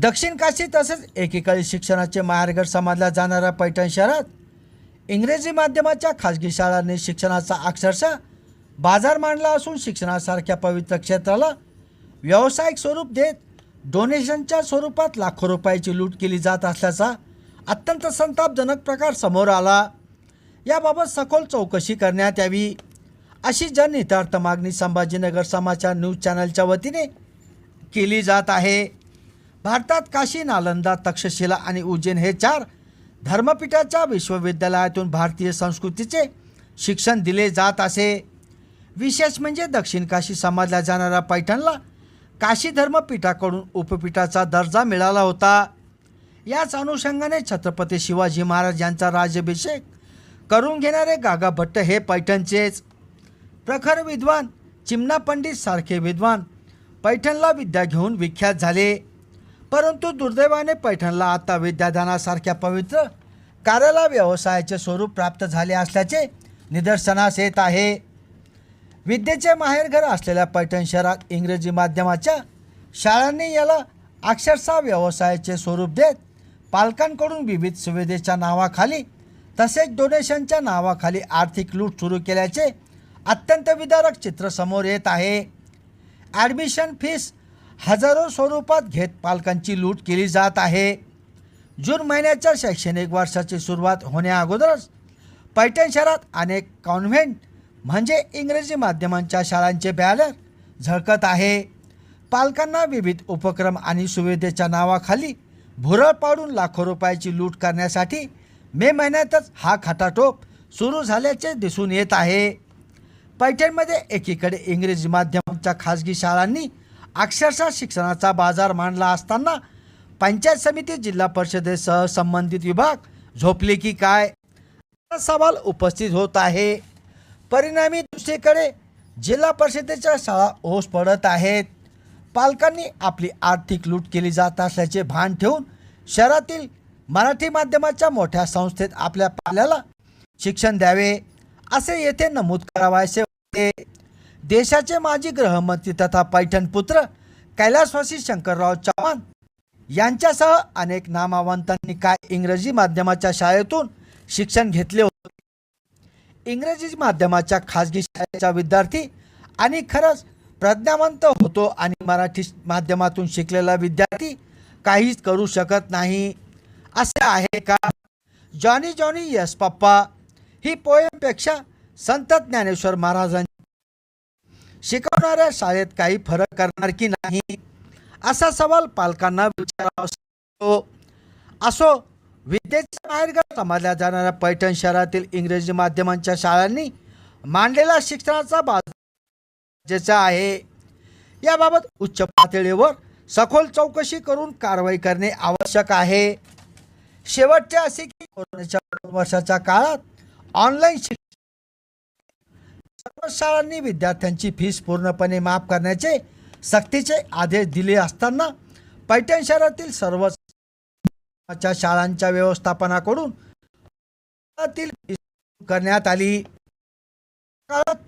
दक्षिण काशी तसेच एकेकाळी शिक्षणाचे माहेरघर समजल्या जाणाऱ्या पैठण शहरात इंग्रजी माध्यमाच्या खाजगी शाळांनी शिक्षणाचा अक्षरशः बाजार मांडला असून शिक्षणासारख्या पवित्र क्षेत्राला व्यावसायिक स्वरूप देत डोनेशनच्या स्वरूपात लाखो रुपयाची लूट केली जात असल्याचा अत्यंत संतापजनक प्रकार समोर आला. याबाबत सखोल चौकशी करण्यात यावी अशी जननितार्थ मागणी संभाजीनगर समाचार न्यूज चॅनलच्या वतीने केली जात आहे. भारतात काशी नालंदा तक्षशिला आणि उज्जैन हे चार धर्मपीठाच्या विश्वविद्यालयातून भारतीय संस्कृतीचे शिक्षण दिले जात असे. विशेष म्हणजे दक्षिण काशी समजल्या जाणाऱ्या पैठणला काशी धर्मपीठाकडून उपपीठाचा दर्जा मिळाला होता. याच अनुषंगाने छत्रपती शिवाजी महाराज यांचा राज्याभिषेक करून घेणारे गागा भट्ट हे पैठणचेच. प्रखर विद्वान चिमना पंडित सारखे विद्वान पैठणला विद्या घेऊन विख्यात झाले. परंतु दुर्दैवाने पैठणला आता विद्यादानासारख्या पवित्र कार्याला व्यवसायाचे स्वरूप प्राप्त झाले असल्याचे निदर्शनास येत आहे. विद्येचे माहेरघर असलेल्या पैठण शहरात इंग्रजी माध्यमाच्या शाळांनी याला अक्षरशः व्यवसायाचे स्वरूप देत पालकांकडून विविध सुविधेच्या नावाखाली तसेच डोनेशनच्या नावाखाली आर्थिक लूट सुरू केल्याचे अत्यंत विदारक चित्र समोर येत आहे. ॲडमिशन फीस हजारो स्वरूपात घेत पालकांची लूट केली जात आहे. जून महिन्याच्या शैक्षणिक वर्षाची सुरुवात होण्याअगोदरच पैठण शहरात अनेक कॉन्व्हेंट म्हणजे इंग्रजी माध्यमांच्या शाळांचे बॅनर झळकत आहे. पालकांना विविध उपक्रम आणि सुविधेच्या नावाखाली भुरळ पाडून लाखो रुपयाची लूट करण्यासाठी मे महिन्यातच हा खटाटोप सुरू झाल्याचे दिसून येत आहे. पैठणमध्ये एकीकडे इंग्रजी माध्यमांच्या खाजगी शाळांनी अक्षरशः शिक्षणाचा बाजार मांडला असताना पंचायत समिती जिल्हा परिषदेसह संबंधित विभाग झोपले की काय? सवाल उपस्थित होत आहे. परिणामी दुसरीकडे जिल्हा परिषदेच्या शाळा ओस पडत आहेत. पालकांनी आपली आर्थिक लूट केली जात असल्याचे भान ठेवून शहरातील मराठी माध्यमाच्या मोठ्या संस्थेत आपल्या पाल्याला शिक्षण द्यावे असे येथे नमूद करावायचे होते. देशाचे माजी गृहमंत्री तथा पैठण पुत्र कैलासवासी शंकरराव चव्हाण यांच्यासह अनेक नामावंतांनी काय इंग्रजी माध्यमाच्या शाळेतून शिक्षण घेतले होते? इंग्रजी माध्यमाच्या खाजगी शाळेचा विद्यार्थी आणि खरंच प्रज्ञावंत होतो आणि मराठी माध्यमातून शिकलेला विद्यार्थी काहीच करू शकत नाही. असे आहे का? जॉनी जॉनी यस पप्पा ही पोयमपेक्षा संत ज्ञानेश्वर महाराजांची शिकवणाऱ्या शाळेत काही फरक करणार की नाही असा सवाल पालकांना विचारावा असतो. असो विद्येच्या बाहेरगाव समजल्या जाणाऱ्या पैठण शहरातील इंग्रजी माध्यमांच्या शाळांनी मांडलेला शिक्षणाचा बाजार आहे. याबाबत उच्च पातळीवर सखोल चौकशी करून कारवाई करणे आवश्यक आहे. शेवटचे असे की कोरोनाच्या वर्षाच्या काळात ऑनलाईन शिक्षण सर्व शाळांनी विद्यार्थ्यांची फीस पूर्णपणे माफ करण्याचे सक्तीचे आदेश दिले असताना पैठण शहरातील सर्व च्या शाळांच्या व्यवस्थापनाकडून फीस करण्यात आली.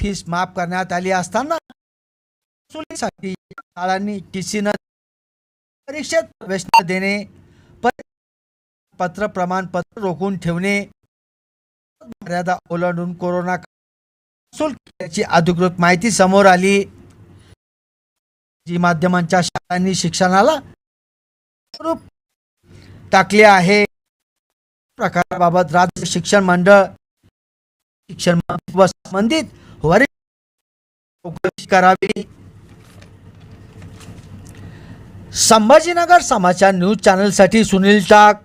फीस माफ करण्यात आली असताना शाळांनी टी सी न परीक्षेत प्रवेश न देणे पत्र प्रमाणपत्र रोखून ठेवणे मर्यादा ओलांडून कोरोना वसूल केल्याची अधिकृत माहिती समोर आली. जी माध्यमांच्या शाळांनी शिक्षणाला स्वरूप टाकले आहे. प्रकाराबाबत राज्य शिक्षण मंडळ शिक्षण व संबंधित वरिष्ठ चौकशी करावी. संभाजीनगर समाचार न्यूज चॅनलसाठी सुनील टाक.